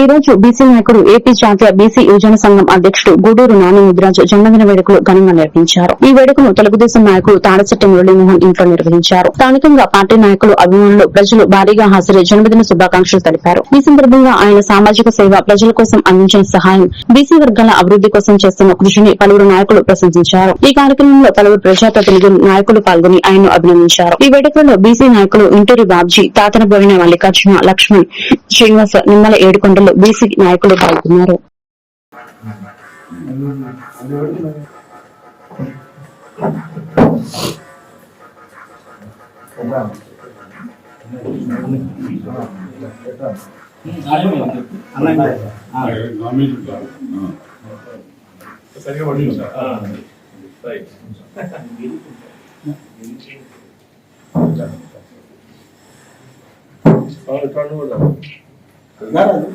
ఈ రోజు బీసీ నాయకుడు ఏపీ జాతీయ బీసీ యువజన సంఘం అధ్యక్షుడు గూడూరు నాని ముద్రాజు జన్మదిన వేడుకలు ఘనంగా నిర్వహించారు. ఈ వేడుకను తెలుగుదేశం నాయకులు తాడచెట్టి మురళీమోహన్ ఇంట్లో నిర్వహించారు. స్థానికంగా పార్టీ నాయకులు అభిమానులు ప్రజలు భారీగా హాజరై జన్మదిన శుభాకాంక్షలు తెలిపారు. ఈ సందర్భంగా ఆయన సామాజిక సేవ ప్రజల కోసం అందించిన సహాయం బీసీ వర్గాల అభివృద్ది కోసం చేస్తున్న కృషిని పలువురు నాయకులు ప్రశంసించారు. ఈ కార్యక్రమంలో పలువురు ప్రజాప్రతినిధులు నాయకులు పాల్గొని ఆయన్ను అభినందించారు. ఈ వేడుకలో బీసీ నాయకులు ఇంటూరి బాబ్జీ తాతనబోయిన మల్లికార్జున లక్ష్మణ్ శ్రీనివాస నిమ్మల ఏడుకొండలు నాయకులు బీసీ నాయకులు పాల్గొన్నారు సరిగా పడింది సార్ రైట్ కళ్ళు కూడా రైట్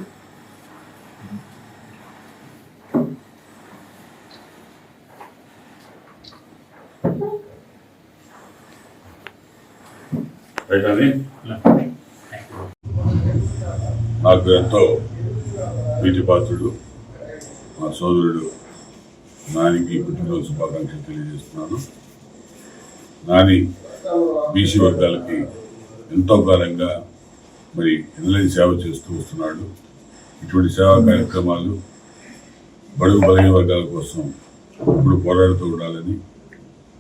అని నాకు ఎంతో ప్రీతిపాత్రుడు మా సోదరుడు నానికి పుట్టినరోజు శుభాకాంక్షలు తెలియజేస్తున్నాను. నాని బీసీ వర్గాలకి ఎంతో కాలంగా మరి ఎన్నలేని సేవ చేస్తూ వస్తున్నాడు. ఇటువంటి సేవా కార్యక్రమాలు బడుగు బలహీన వర్గాల కోసం ఇప్పుడు పోరాడుతూ ఉండాలని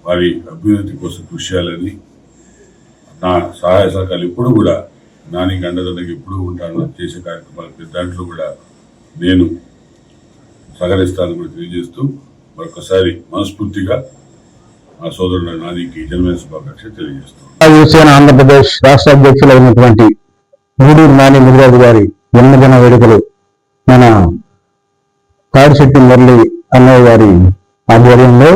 వారి అభివృద్ధి కోసం కృషి చేయాలని నా సహాయ సహకారాలు ఇప్పుడు కూడా నానికి అండదండగా ఎప్పుడు ఉంటాను. చేసే కార్యక్రమాలు దాంట్లో కూడా నేను సహకరిస్తానని కూడా తెలియజేస్తూ మరొకసారి మనస్ఫూర్తిగా మా సోదరుడు నానికి జన్మదిన శుభాకాంక్షలు తెలియజేస్తాను ఆంధ్రప్రదేశ్ రాష్ట్ర అధ్యక్షులైనటువంటి మూడూరు నాని ముదిరాజు గారి జన్మదిన వేడుకలు మన కాడిశెట్టి మురళి అన్నయ్య గారి ఆధ్వర్యంలో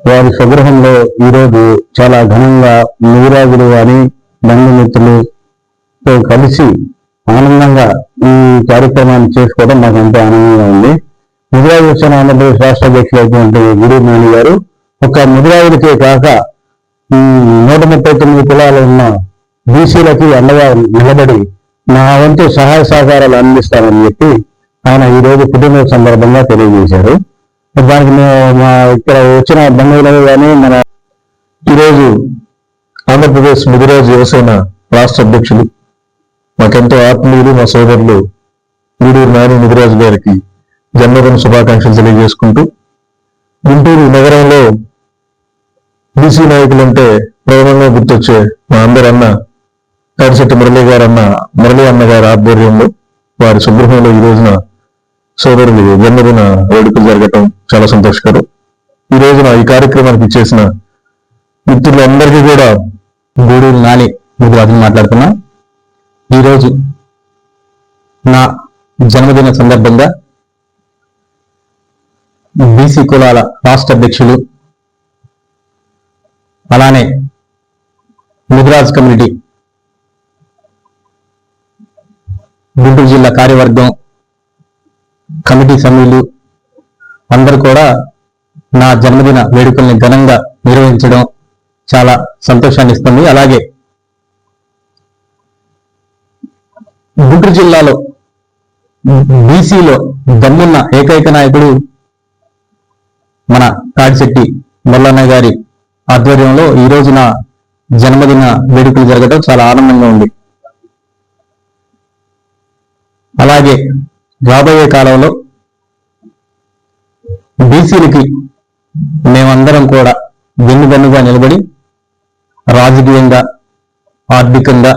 వారి స్వగృహంలో ఈరోజు చాలా ఘనంగా ముదిరాజులు కానీ బంధుమిత్రులతో కలిసి ఆనందంగా ఈ కార్యక్రమాన్ని చేసుకోవడం మాకు ఎంతో ఆనందంగా ఉంది. ముదిరాజు వచ్చిన ఆంధ్రప్రదేశ్ రాష్ట్ర అధ్యక్షులు అయినటువంటి నాని గారు ఒక ముదిరాజులకే కాక నూట ముప్పై తొమ్మిది కులాలు ఉన్న బీసీలకి అండగా నిలబడి నా వంతు సహాయ సహకారాలు అందిస్తానని చెప్పి ఆయన ఈ రోజు పుట్టినరోజు సందర్భంగా తెలియజేశారు. దానికి మేము మా ఇక్కడ వచ్చిన బంధువులు కానీ మన ఈరోజు ఆంధ్రప్రదేశ్ ముదిరాజు యువసేన రాష్ట్ర అధ్యక్షులు మాకెంతో ఆత్మీయులు మా సోదరులు గూడూరు నాని ముదిరాజు గారికి జన్మదిన శుభాకాంక్షలు తెలియజేసుకుంటూ గుంటూరు నగరంలో బీసీ నాయకులంటే ప్రధానంగా గుర్తొచ్చే మా అందరి అన్న తాడిశెట్టి మురళి గారు అన్న మురళి అన్న గారి ఆధ్వర్యంలో వారి సుబ్రహ్మణ్యంలో ఈ రోజున సోదరులు జన్మదిన వేడుకలు జరగటం చాలా సంతోషకరం. ఈ రోజున ఈ కార్యక్రమానికి చేసిన మిత్రులందరికీ కూడా గూడూరు నాని మీరు మాట్లాడుతున్నా. ఈరోజు నా జన్మదిన సందర్భంగా బీసీ కులాల రాష్ట్ర అధ్యక్షులు అలానే ముదిరాజ్ కమ్యూనిటీ గుంటూరు జిల్లా కార్యవర్గం కమిటీ సభ్యులు అందరూ కూడా నా జన్మదిన వేడుకల్ని ఘనంగా నిర్వహించడం చాలా సంతోషాన్ని ఇస్తుంది. అలాగే గుంటూరు జిల్లాలో బీసీలో దమ్మున్న ఏకైక నాయకుడు మన కాడిశెట్టి మల్లన్న గారి ఆధ్వర్యంలో ఈ రోజున జన్మదిన వేడుకలు జరగడం చాలా ఆనందంగా ఉంది. అలాగే రాబోయే కాలంలో బీసీలకి మేమందరం కూడా వెన్నుదన్నుగా నిలబడి రాజకీయంగా ఆర్థికంగా